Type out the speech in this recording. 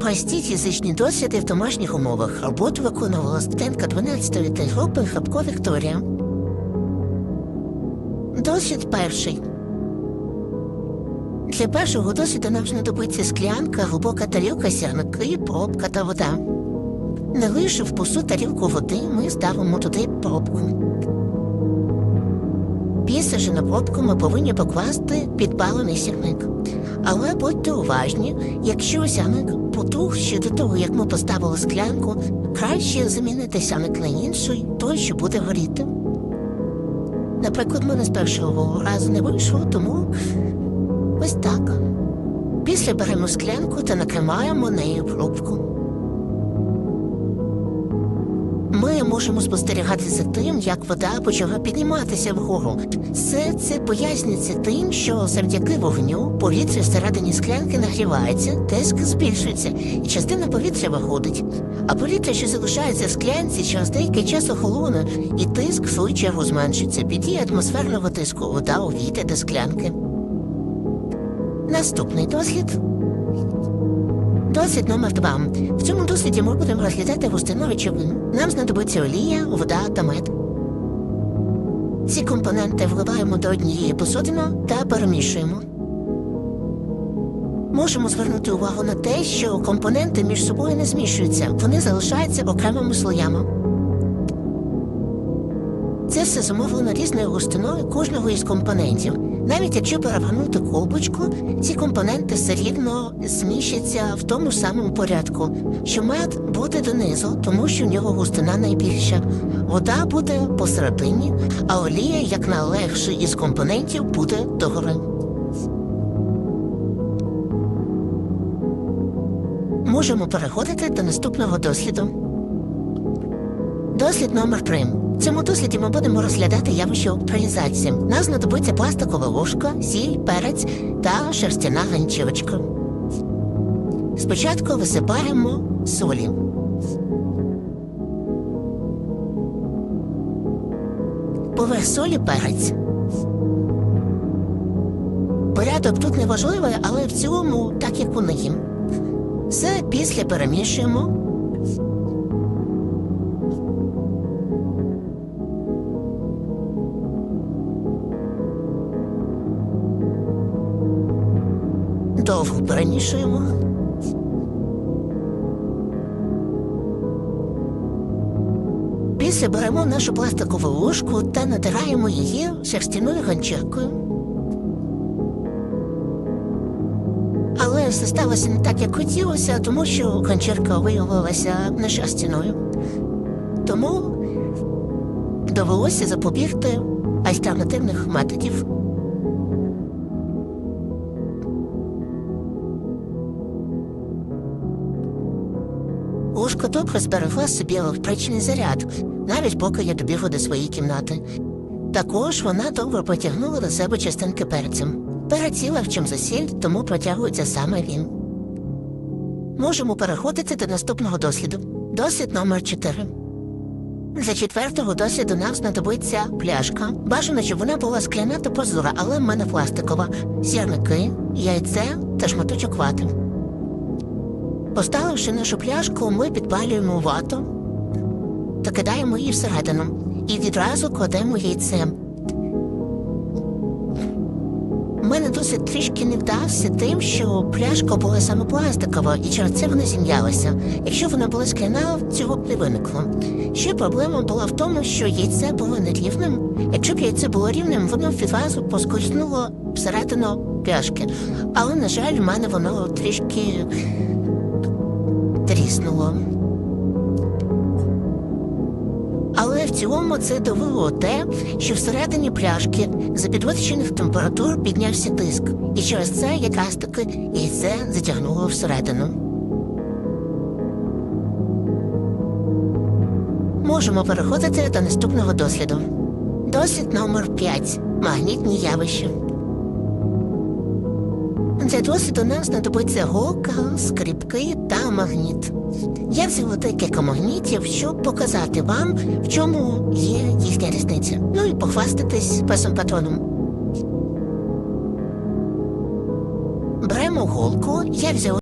Прості фізичні досвіди в домашніх умовах. Роботу виконувала студентка 12-ї та групи Хапко Вікторія. Досвід перший. Для першого досвіду нам знадобиться склянка, глибока тарілка сірники, пробка та вода. Наливши в пусту тарілку води, ми ставимо туди пробку. Після ж на пробку ми повинні покласти підпалений сірник. Але будьте уважні, якщо сяник потух ще до того, як ми поставили склянку, краще замінити сяник на інший, той, що буде горіти. Наприклад, мене з першого разу не вийшло, тому ось так. Після беремо склянку та накриваємо нею пробку. Можемо спостерігати за тим, як вода почала підніматися вгору. Все це пояснюється тим, що завдяки вогню повітря всередині склянки нагрівається, тиск збільшується, і частина повітря виходить. А повітря, що залишається в склянці, через деякий час охолоне, і тиск в свою чергу зменшиться. Під дією атмосферного тиску вода увійде до склянки. Наступний дослід. Досвід номер два. В цьому досліді ми будемо розглядати густину речовин. Нам знадобиться олія, вода та мед. Ці компоненти вливаємо до однієї посудини та перемішуємо. Можемо звернути увагу на те, що компоненти між собою не змішуються, вони залишаються окремими слоями. Це все зумовлено різною густиною кожного із компонентів. Навіть якщо перевернути колбочку, ці компоненти все рівно зміщаться в тому самому порядку, що мед буде донизу, тому що в нього густина найбільша. Вода буде посередині, а олія, як найлегший із компонентів, буде догори. Можемо переходити до наступного досліду. Дослід номер 3. В цьому досліді ми будемо розглядати явище опталізації. Нам знадобиться пластикова ложка, сіль, перець та шерстяна ганчірочка. Спочатку висипаємо солі. Поверх солі перець. Порядок тут не важливий, але в цілому так як у неї. Все після перемішуємо. Довго перемішуємо. Після беремо нашу пластикову ложку та натираємо її шерстяною ганчіркою. Але все сталося не так, як хотілося, тому що ганчірка виявилася не шерстяною. Тому довелося запобігти альтернативних методів. Ложка добре зберегла собі електричний заряд, навіть поки я добігла до своєї кімнати. Також вона добре потягнула до себе частинки перцем. Переціла в чим засіль, тому протягується саме він. Можемо переходити до наступного досліду. Дослід номер 4. Для четвертого досліду нам знадобиться пляшка. Бажано, щоб вона була скляна та прозора, але в мене пластикова. Сірники, яйце та шматочок вати. Поставивши нашу пляшку, ми підпалюємо вату та кидаємо її всередину і відразу кладемо яйце. Мене досить трішки не вдався тим, що пляшка була саме пластикова, і через це вона зім'ялася. Якщо вона була скляна, цього б не виникло. Ще проблема була в тому, що яйце було нерівним. Якщо б яйце було рівним, воно відразу поскользнуло всередину пляшки. Але, на жаль, в мене воно трішки тріснуло. Але в цілому це довело те, що всередині пляшки за підвищених температур піднявся тиск, і через це якраз таки яйце затягнуло всередину. Можемо переходити до наступного досліду. Дослід номер 5. Магнітні явища. Для досвіду нам знадобиться голка, скрипки та магніт. Я взяла декілька магнітів, щоб показати вам, в чому є їхня різниця. Ну і похвастатись песом патроном. Беремо голку, я взяла.